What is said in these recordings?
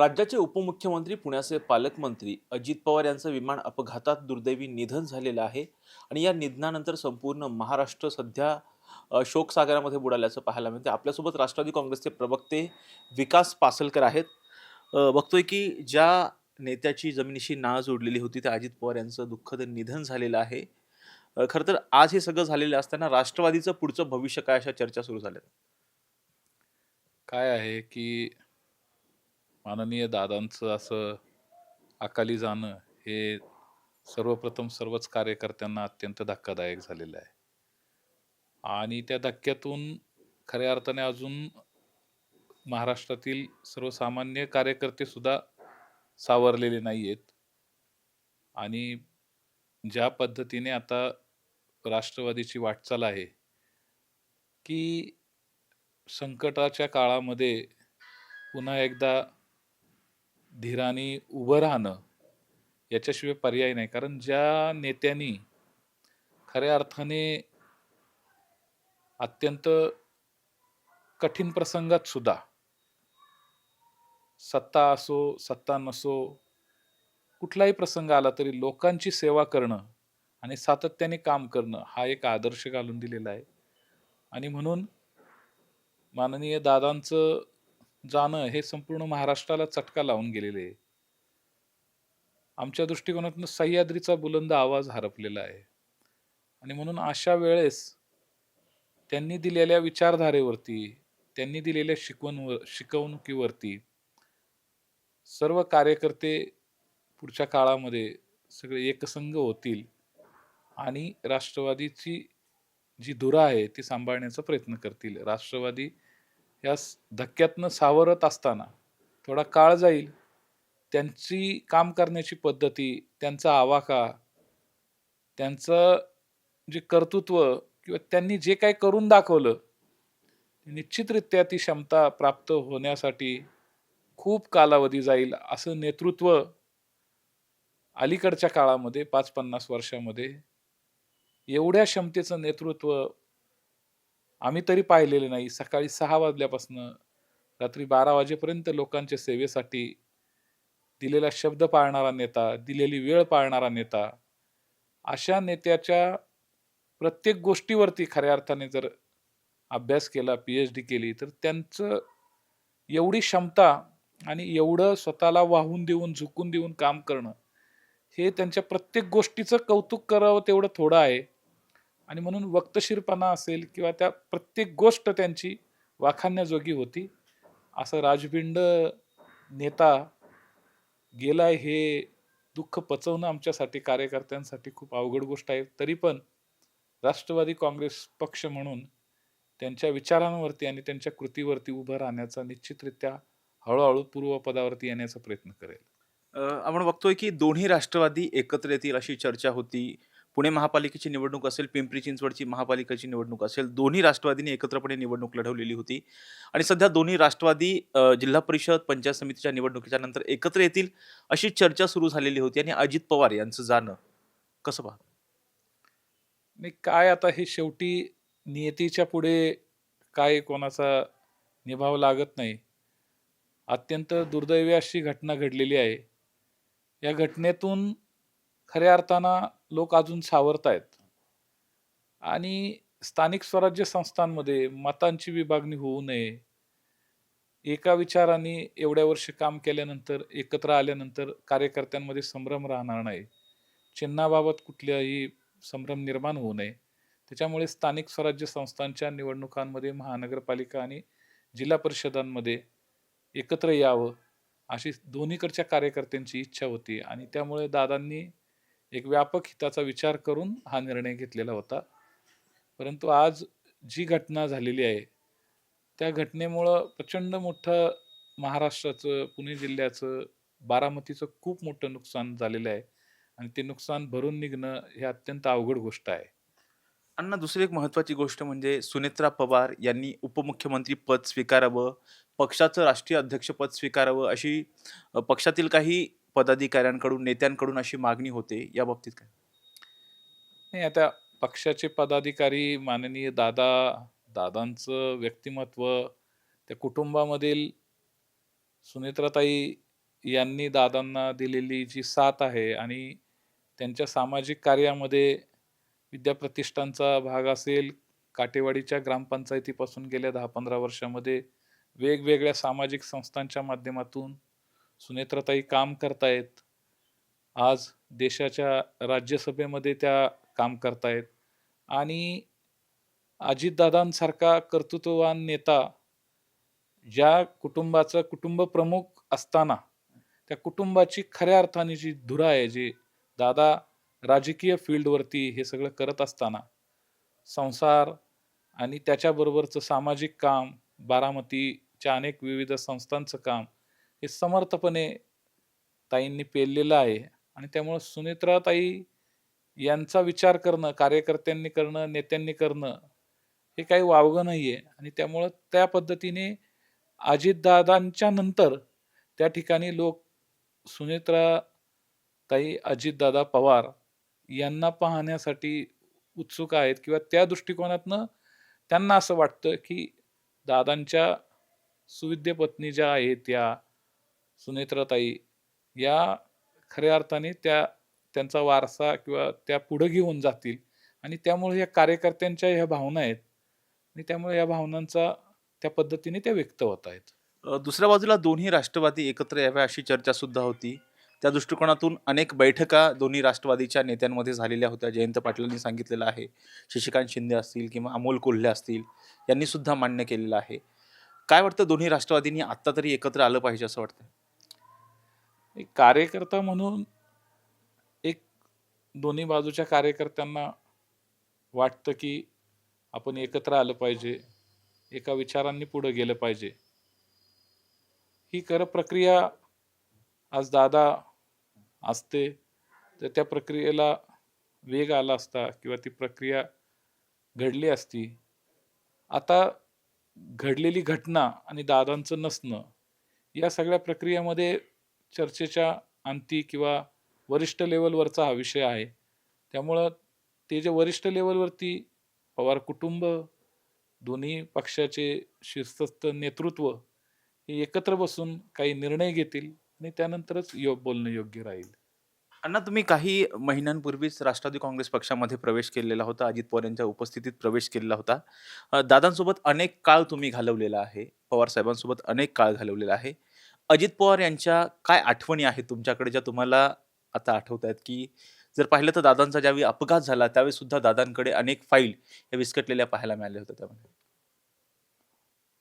राज्याचे उपमुख्यमंत्री पुण्याचे पालकमंत्री अजित पवार यांचं विमान अपघातात दुर्दैवी निधन झालेलं आहे आणि या निधनानंतर संपूर्ण महाराष्ट्र सध्या शोकसागरामध्ये बुडाल्याचं पाहायला मिळते आपल्यासोबत राष्ट्रवादी काँग्रेसचे प्रवक्ते विकास पासलकर आहेत. बघतोय की ज्या नेत्याची जमिनीशी नाळ जोडलेली होती त्या अजित पवार यांचं दुःखद निधन झालेलं आहे. खरं तर आज हे सगळं झालेलं असताना राष्ट्रवादीचं पुढचं भविष्य काय अशा चर्चा सुरू झाल्या काय आहे की माननीय दादांचं असं अकाली जाणं हे सर्वप्रथम सर्वच कार्यकर्त्यांना अत्यंत धक्कादायक झालेलं आहे. आणि त्या धक्क्यातून खऱ्या अर्थाने अजून महाराष्ट्रातील सर्वसामान्य कार्यकर्ते सुद्धा सावरलेले नाही आहेत आणि ज्या पद्धतीने आता राष्ट्रवादीची वाटचाल आहे की संकटाच्या काळामध्ये पुन्हा एकदा धीराने उभं राहणं याच्याशिवाय पर्याय नाही. कारण ज्या नेत्यांनी खऱ्या अर्थाने अत्यंत कठीण प्रसंगात सुद्धा सत्ता असो सत्ता नसो कुठलाही प्रसंग आला तरी लोकांची सेवा करणं आणि सातत्याने काम करणं हा एक आदर्श घालून दिलेला आहे. आणि म्हणून माननीय दादांचं जाणं हे संपूर्ण महाराष्ट्राला चटका लावून गेलेले आहे. आमच्या दृष्टिकोनातून सह्याद्रीचा बुलंद आवाज हरपलेला आहे. आणि म्हणून अशा वेळेस त्यांनी दिलेल्या विचारधारेवरती त्यांनी दिलेल्या शिकवणवर शिकवणुकीवरती सर्व कार्यकर्ते पुढच्या काळामध्ये सगळे एकसंघ होतील आणि राष्ट्रवादीची जी धुरा आहे ती सांभाळण्याचा प्रयत्न करतील. राष्ट्रवादी या धक्क्यातनं सावरत असताना थोडा काळ जाईल त्यांची काम करण्याची पद्धती त्यांचा आवाका त्यांचं जे कर्तृत्व किंवा त्यांनी जे काही करून दाखवलं निश्चितरित्या ती क्षमता प्राप्त होण्यासाठी खूप कालावधी जाईल असं नेतृत्व अलीकडच्या काळामध्ये पाच पन्नास वर्षामध्ये एवढ्या क्षमतेचं नेतृत्व आम्ही तरी पाहिलेले नाही. सकाळी सहा वाजल्यापासून रात्री बारा वाजेपर्यंत लोकांच्या सेवेसाठी दिलेला शब्द पाळणारा नेता दिलेली वेळ पाळणारा नेता अशा नेत्याच्या प्रत्येक गोष्टीवरती खऱ्या अर्थाने जर अभ्यास केला पी एच डी केली तर त्यांचं एवढी क्षमता आणि एवढं स्वतःला वाहून देऊन झुकून देऊन काम करणं हे त्यांच्या प्रत्येक गोष्टीचं कौतुक करावं तेवढं थोडं आहे. आणि म्हणून वक्तशीरपणा असेल किंवा त्या प्रत्येक गोष्ट त्यांची वाखाणण्याजोगी होती. असं राजबिंड नेता गेलाय हे दुःख पचवणं आमच्यासाठी कार्यकर्त्यांसाठी खूप अवघड गोष्ट आहे. तरी पण राष्ट्रवादी काँग्रेस पक्ष म्हणून त्यांच्या विचारांवरती आणि त्यांच्या कृतीवरती उभं राहण्याचा निश्चितरित्या हळूहळू पूर्वपदावरती येण्याचा प्रयत्न करेल. आपण बघतोय की दोन्ही राष्ट्रवादी एकत्र येतील अशी चर्चा होती. पुणे महापालिकेची निवडणूक असेल पिंपरी चिंचवडची महापालिकेची निवडणूक असेल दोन्ही राष्ट्रवादीने एकत्रपणे निवडणूक लढवलेली होती. आणि सध्या दोन्ही राष्ट्रवादी जिल्हा परिषद पंचायत समितीच्या निवडणुकीच्या नंतर एकत्र येतील अशी चर्चा सुरू झालेली होती आणि अजित पवार यांचं जाणं. कसं पहा नाही काय आता हे शेवटी नियतीच्या पुढे काय कोणाचा निभाव लागत नाही. अत्यंत दुर्दैवी अशी घटना घडलेली आहे. या घटनेतून खऱ्या अर्थानं लोक अजून सावरत आहेत आणि स्थानिक स्वराज्य संस्थांमध्ये मतांची विभागणी होऊ नये एका विचाराने एवढ्या वर्ष काम केल्यानंतर एकत्र आल्यानंतर कार्यकर्त्यांमध्ये संभ्रम राहणार नाही. चिन्हाबाबत कुठल्याही संभ्रम निर्माण होऊ नये. त्याच्यामुळे स्थानिक स्वराज्य संस्थांच्या निवडणुकांमध्ये महानगरपालिका आणि जिल्हा परिषदांमध्ये एकत्र यावं अशी दोन्हीकडच्या कार्यकर्त्यांची इच्छा होती. आणि त्यामुळे दादांनी एक व्यापक हिताचा विचार करून हा निर्णय घेतलेला होता. परंतु आज जी घटना झालेली आहे त्या घटनेमुळं प्रचंड मोठं महाराष्ट्राचं पुणे जिल्ह्याचं बारामतीचं खूप मोठं नुकसान झालेलं आहे आणि ते नुकसान भरून निघणं हे अत्यंत अवघड गोष्ट आहे. अण्णा दुसरी एक महत्वाची गोष्ट म्हणजे सुनेत्रा पवार यांनी उपमुख्यमंत्री पद स्वीकारावं पक्षाचं राष्ट्रीय अध्यक्षपद स्वीकारावं अशी पक्षातील काही पदाधिकाऱ्यांकडून नेत्यांकडून अशी मागणी होते या बाबतीत काय? नाही आता पक्षाचे पदाधिकारी माननीय दादा दादांचं व्यक्तिमत्व त्या कुटुंबामधील सुनेत्राताई यांनी दादांना दिलेली जी साथ आहे आणि त्यांच्या सामाजिक कार्यामध्ये विद्याप्रतिष्ठानचा भाग असेल, काटेवाडीच्या ग्रामपंचायतीपासून गेल्या 10-15 वर्षामध्ये वेगवेगळ्या सामाजिक संस्थांच्या माध्यमातून सुनेत्राताई काम करतायत. आज देशाच्या राज्यसभेमध्ये त्या काम करतायत आणि अजितदादांसारखा कर्तृत्ववान नेता ज्या कुटुंबाचा कुटुंब प्रमुख असताना त्या कुटुंबाची खऱ्या अर्थाने जी धुरा आहे, जी दादा राजकीय फील्डवरती हे सगळं करत असताना संसार आणि त्याच्याबरोबरचं सामाजिक काम, बारामतीच्या अनेक विविध संस्थांचं काम हे समर्थपणे ताईंनी पेललेलं आहे आणि त्यामुळं सुनेत्राताई यांचा विचार करणं, कार्यकर्त्यांनी करणं, नेत्यांनी करणं हे काही वावगं नाही आहे आणि त्यामुळं त्या पद्धतीने अजितदादांच्या नंतर त्या ठिकाणी लोक सुनेत्राताई अजितदादा पवार यांना पाहण्यासाठी उत्सुक आहेत किंवा त्या दृष्टिकोनातनं त्यांना असं वाटतं, की दादांच्या सुविद्य पत्नी ज्या आहेत त्या सुनेत्राताई या खऱ्या अर्थाने त्या त्यांचा वारसा किंवा त्या पुढे घेऊन जातील आणि त्यामुळे या कार्यकर्त्यांच्या ह्या भावना आहेत आणि त्यामुळे या भावनांचा त्या पद्धतीने त्या व्यक्त होत आहेत. दुसऱ्या बाजूला दोन्ही राष्ट्रवादी एकत्र याव्या अशी चर्चा सुद्धा होती. त्या दृष्टिकोनातून अनेक बैठका दोन्ही राष्ट्रवादीच्या नेत्यांमध्ये झालेल्या होत्या. जयंत पाटलांनी सांगितलेलं आहे. शशिकांत शिंदे असतील किंवा अमोल कोल्हे असतील यांनी सुद्धा मान्य केलेलं आहे. काय वाटतं दोन्ही राष्ट्रवादींनी आत्ता तरी एकत्र आलं पाहिजे असं वाटतं? एक कार्यकर्ता म्हणून एक दोन्ही बाजूच्या कार्यकर्त्यांना वाटतं, की आपण एकत्र आलं पाहिजे. एका विचारांनी पुढे गेलं पाहिजे. ही कर प्रक्रिया आज दादा असते, तर त्या प्रक्रियेला वेग आला असता किंवा ती प्रक्रिया घडली असती. आता घडलेली घटना आणि दादांचं नसणं या सगळ्या प्रक्रियेमध्ये चर्चेच्या अंती किंवा वरिष्ठ लेवलवरचा हा विषय आहे. त्यामुळं ते जे वरिष्ठ लेवलवरती पवार कुटुंब, दोन्ही पक्षाचे शीर्षस्थ नेतृत्व हे एकत्र बसून काही निर्णय घेतील आणि त्यानंतरच यो बोलणं योग्य राहील. अण्णा तुम्ही काही महिन्यांपूर्वीच राष्ट्रवादी काँग्रेस पक्षामध्ये प्रवेश केलेला होता. अजित पवार यांच्या उपस्थितीत प्रवेश केलेला होता. दादांसोबत अनेक काळ तुम्ही घालवलेला आहे. पवार साहेबांसोबत अनेक काळ घालवलेला आहे. अजित पवार यांच्या काय आठवणी आहेत तुमच्याकडे ज्या तुम्हाला आता आठवतायत, की जर पाहिलं तर दादांचा ज्यावेळी अपघात झाला त्यावेळी सुद्धा दादांकडे अनेक फाईल या विस्कटलेल्या पाहायला मिळाल्या होत्या त्यामध्ये?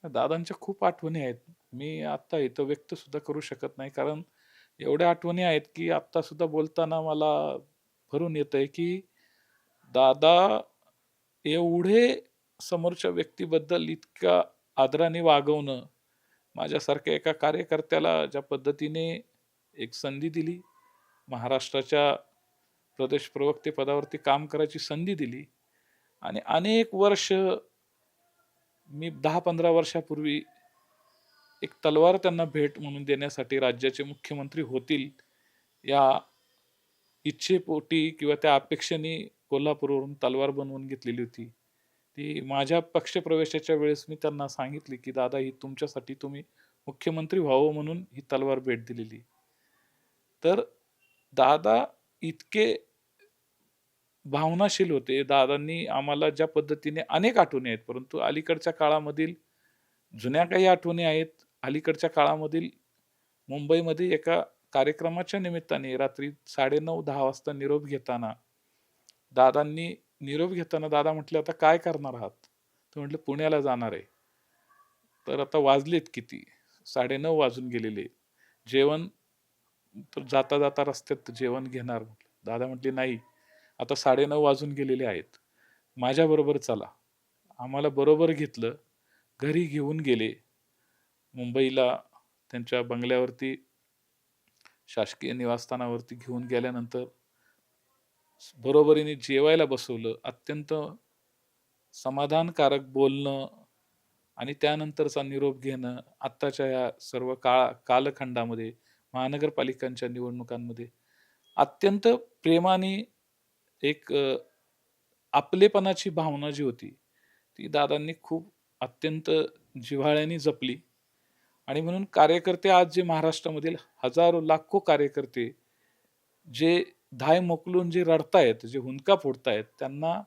दादांच्या खूप आठवणी आहेत. मी आत्ता इथं व्यक्त सुद्धा करू शकत नाही. कारण एवढ्या आठवणी आहेत, की आत्ता सुद्धा बोलताना मला भरून येतंय, की दादा एवढे समोरच्या व्यक्तीबद्दल इतक्या आदराने वागवणं, माझ्यासारख्या एका कार्यकर्त्याला ज्या पद्धतीने एक संधी दिली, महाराष्ट्राच्या प्रदेश प्रवक्ते पदावरती काम करायची संधी दिली आणि अनेक वर्ष मी 10-15 वर्षापूर्वी एक तलवार त्यांना भेट म्हणून देण्यासाठी राज्याचे मुख्यमंत्री होतील या इच्छेपोटी किंवा त्या अपेक्षेने कोल्हापूरवरून तलवार बनवून घेतलेली होती. ती माझ्या पक्षप्रवेशाच्या वेळेस मी त्यांना सांगितले की दादा ही तुमच्यासाठी तुम्ही मुख्यमंत्री व्हावं म्हणून ही तलवार भेट दिलेली. तर दादा इतके भावनाशील होते. दादांनी आम्हाला ज्या पद्धतीने अनेक आठवणी आहेत, परंतु अलीकडच्या काळामधील जुन्या काही आठवणी आहेत. अलीकडच्या काळामधील मुंबईमध्ये एका कार्यक्रमाच्या निमित्ताने रात्री साडेनऊ दहा वाजता निरोप घेताना, दादांनी निरोप घेताना दादा म्हटले, "आता काय करणार आहात?" तर म्हटलं, "पुण्याला जाणार आहे." तर आता वाजलेत किती? 9:30 वाजून गेलेले. जेवण जाता-जाता रस्त्यात जेवण घेणार म्हटलं. दादा म्हटले, "नाही, आता 9:30 वाजून गेलेले आहेत. माझ्याबरोबर चला." आम्हाला बरोबर घेतलं. घरी घेऊन गेले. मुंबईला त्यांच्या बंगल्यावरती शासकीय निवासस्थानावरती घेऊन गेल्यानंतर बरोबरीने जेवायला बसवलं. अत्यंत समाधानकारक बोलणं आणि त्यानंतरचा निरोप घेणं. आत्ताच्या या सर्व काळ कालखंडामध्ये महानगरपालिकांच्या निवडणुकांमध्ये अत्यंत प्रेमाने एक आपलेपणाची भावना जी होती, ती दादांनी खूप अत्यंत जिव्हाळ्याने जपली आणि म्हणून कार्यकर्ते आज जे महाराष्ट्रामधील हजारो लाखो कार्यकर्ते जे धाय मोकलून जे रडतायत जे हुंदका फोडतायत त्यांना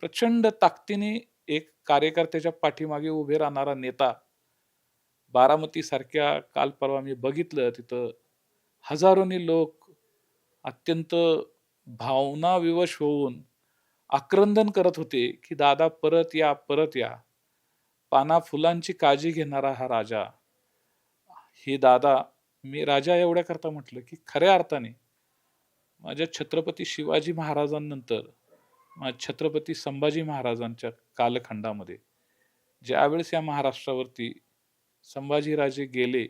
प्रचंड ताकदीने एक कार्यकर्त्याच्या पाठीमागे उभे राहणारा नेता बारामती सारख्या काल परवा मी बघितलं तिथं हजारोनी लोक अत्यंत भावनाविवश होऊन आक्रंदन करत होते की दादा परत या परत या. पाना फुलांची काळजी घेणारा हा राजा. हे दादा मी राजा एवढ्या करता म्हटलं की खऱ्या अर्थाने माझ्या छत्रपती शिवाजी महाराजांनंतर छत्रपती संभाजी महाराजांच्या कालखंडामध्ये ज्यावेळेस या महाराष्ट्रावरती संभाजीराजे गेले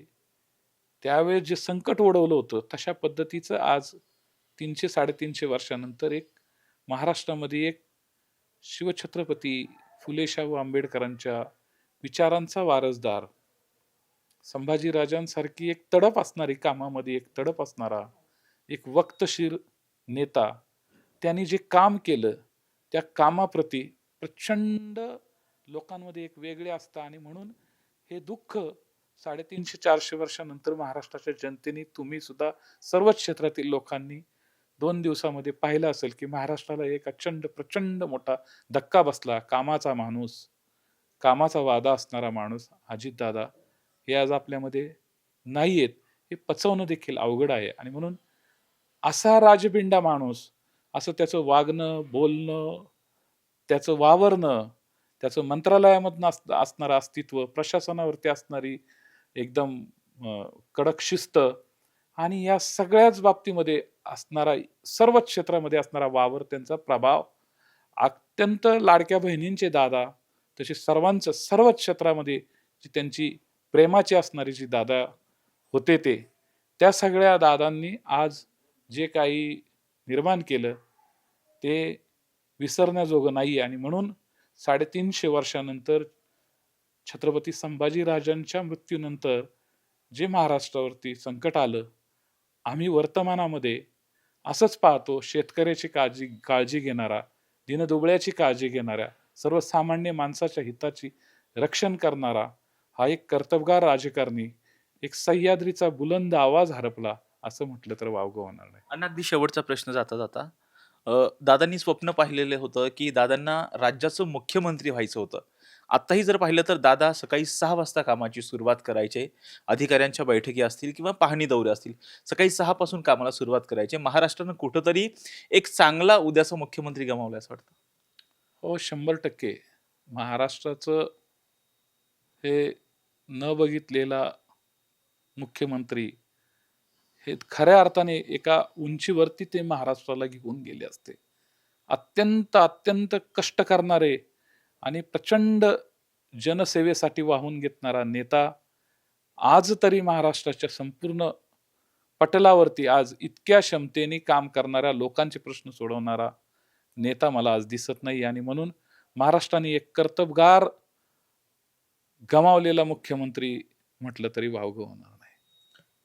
त्यावेळेस जे संकट ओढवलं होतं तशा पद्धतीचं आज तीनशे साडेतीनशे वर्षानंतर एक महाराष्ट्रामध्ये एक शिवछत्रपती फुले शाहू आंबेडकरांच्या विचारांचा वारसदार संभाजीराजांसारखी एक तडप असणारी कामामध्ये एक तडप असणारा एक वक्तशीर नेता त्यांनी जे काम केलं त्या कामाप्रती प्रचंड लोकांमध्ये एक वेगळे असतं आणि म्हणून हे दुःख साडेतीनशे चारशे वर्षानंतर महाराष्ट्राच्या जनतेने तुम्ही सुद्धा सर्वच क्षेत्रातील लोकांनी दोन दिवसामध्ये पाहिलं असेल की महाराष्ट्राला एक अचंड प्रचंड मोठा धक्का बसला. कामाचा माणूस कामाचा वादा असणारा माणूस अजितदादा हे आज आपल्यामध्ये नाही आहेत हे पचवणं देखील अवघड आहे आणि म्हणून असा राजबिंडा माणूस असं त्याचं वागणं बोलणं त्याचं वावरणं त्याचं मंत्रालयामधनं अस असणारं अस्तित्व प्रशासनावरती असणारी एकदम कडक शिस्त आणि या सगळ्याच बाबतीमध्ये असणारा सर्वच क्षेत्रामध्ये असणारा वावर त्यांचा प्रभाव अत्यंत लाडक्या बहिणींचे दादा तसे सर्वांचं सर्वच क्षेत्रामध्ये जी त्यांची प्रेमाची असणारी जी दादा होते ते त्या सगळ्या दादांनी आज जे काही निर्माण केलं ते विसरण्याजोगं नाही आणि म्हणून साडेतीनशे वर्षानंतर छत्रपती संभाजीराजांच्या मृत्यूनंतर जे महाराष्ट्रावरती संकट आलं आम्ही वर्तमानामध्ये असंच पाहतो शेतकऱ्याची काळजी काळजी घेणारा दिनदुबळ्याची काळजी घेणाऱ्या सर्वसामान्य माणसाच्या हिताची रक्षण करणारा हा एक कर्तबगार राजकारणी एक सह्याद्रीचा बुलंद आवाज हरपला. असं म्हटलं तर वावगं होणार नाही. आणि अगदी शेवटचा प्रश्न जाता जाता अ, दादांनी स्वप्न पाहिलेलं होतं की दादांना राज्याचं मुख्यमंत्री व्हायचं होतं. आत्ताही जर पाहिलं तर दादा सकाळी सहा वाजता कामाची सुरुवात करायचे अधिकाऱ्यांच्या बैठकी असतील किंवा पाहणी दौरे असतील सकाळी सहा पासून कामाला सुरुवात करायचे. महाराष्ट्रानं कुठंतरी एक चांगला उद्याचा मुख्यमंत्री गमावला असं वाटतं. हो शंभर टक्के. महाराष्ट्राचं हे न बघितलेला मुख्यमंत्री हे खऱ्या अर्थाने एका उंचीवरती ते महाराष्ट्राला घेऊन गेले असते. अत्यंत अत्यंत कष्ट करणारे आणि प्रचंड जनसेवेसाठी वाहून घेतणारा नेता आज तरी महाराष्ट्राच्या संपूर्ण पटलावरती आज इतक्या क्षमतेने काम करणाऱ्या लोकांचे प्रश्न सोडवणारा नेता मला आज दिसत नाही आणि म्हणून महाराष्ट्राने एक कर्तबगार गमावलेला मुख्यमंत्री म्हटलं तरी वावगं होणार.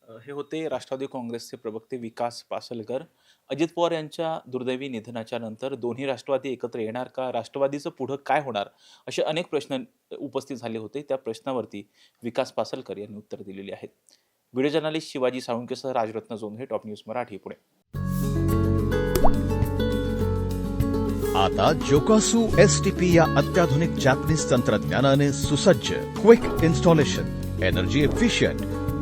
हे होते राष्ट्रवादी काँग्रेसचे प्रवक्ते विकास पासलकर. अजित पवार यांच्या दुर्दैवी निधनाच्या नंतर दोन्ही राष्ट्रवादी एकत्र येणार का? राष्ट्रवादीचं पुढं काय होणार? असे अनेक प्रश्न उपस्थित झाले होते. त्या प्रश्नावरती विकास पासलकर यांनी उत्तर दिलेली आहेत. व्हिडिओ जर्नलिस्ट शिवाजी साळुंकेसह राजरत्न जोंधे टॉप न्यूज मराठी पुणे. आता जोकासू एस टी पी या अत्याधुनिक जॅपनीज तंत्रज्ञानाने सुसज्ज quick installation energy efficient